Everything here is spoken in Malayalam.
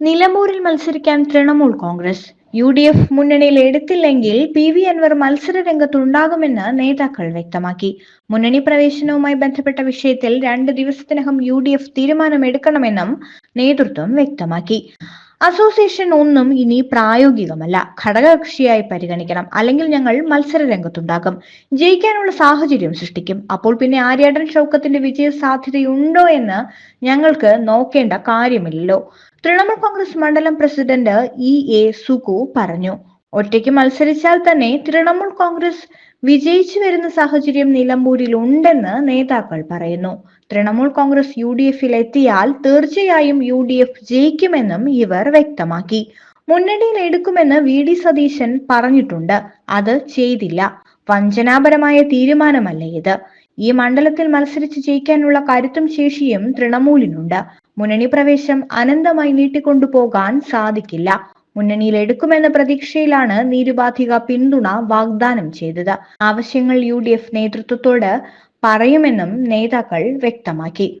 നിലമ്പൂരിൽ മത്സരിക്കാൻ Trinamool Congress. U D F മുന്നണിയിൽ എടുത്തില്ലെങ്കിൽ പി വി അൻവർ മത്സര രംഗത്തുണ്ടാകുമെന്ന് നേതാക്കൾ വ്യക്തമാക്കി. മുന്നണി പ്രവേശനവുമായി ബന്ധപ്പെട്ട വിഷയത്തിൽ രണ്ട് ദിവസത്തിനകം യു ഡി എഫ് തീരുമാനമെടുക്കണമെന്നും നേതൃത്വം വ്യക്തമാക്കി. അസോസിയേഷൻ ഒന്നും ഇനി പ്രായോഗികമല്ല. ഘടകകക്ഷിയായി പരിഗണിക്കണം. അല്ലെങ്കിൽ ഞങ്ങൾ മത്സര രംഗത്തുണ്ടാകും ജയിക്കാനുള്ള സാഹചര്യം സൃഷ്ടിക്കും. അപ്പോൾ പിന്നെ ആര്യാടൻ ഷൗക്കത്തിന്റെ വിജയ സാധ്യതയുണ്ടോ എന്ന് ഞങ്ങൾക്ക് നോക്കേണ്ട കാര്യമില്ലല്ലോ. തൃണമൂൽ കോൺഗ്രസ് മണ്ഡലം പ്രസിഡന്റ് ഇ എ സുകു പറഞ്ഞു. ഒറ്റയ്ക്ക് മത്സരിച്ചാൽ തന്നെ തൃണമൂൽ കോൺഗ്രസ് വിജയിച്ചു വരുന്ന സാഹചര്യം നിലമ്പൂരിൽ ഉണ്ടെന്ന് നേതാക്കൾ പറയുന്നു. തൃണമൂൽ കോൺഗ്രസ് യു ഡി എഫിൽ എത്തിയാൽ തീർച്ചയായും യു ഡി എഫ് ജയിക്കുമെന്നും ഇവർ വ്യക്തമാക്കി. മുന്നണിയിൽ എടുക്കുമെന്ന് വി ഡി സതീശൻ പറഞ്ഞിട്ടുണ്ട്. അത് ചെയ്തില്ല. വഞ്ചനാപരമായ തീരുമാനമല്ല ഇത്. ഈ മണ്ഡലത്തിൽ മത്സരിച്ച് ജയിക്കാനുള്ള കരുത്തും ശേഷിയും തൃണമൂലിനുണ്ട്. മുന്നണി പ്രവേശം അനന്തമായി നീട്ടിക്കൊണ്ടുപോകാൻ സാധിക്കില്ല. മുന്നണിയിൽ എടുക്കുമെന്ന പ്രതീക്ഷയിലാണ് നിരുപാധിക പിന്തുണ വാഗ്ദാനം ചെയ്തത്. ആവശ്യങ്ങൾ യു നേതൃത്വത്തോട് പറയുമെന്നും നേതാക്കൾ വ്യക്തമാക്കി.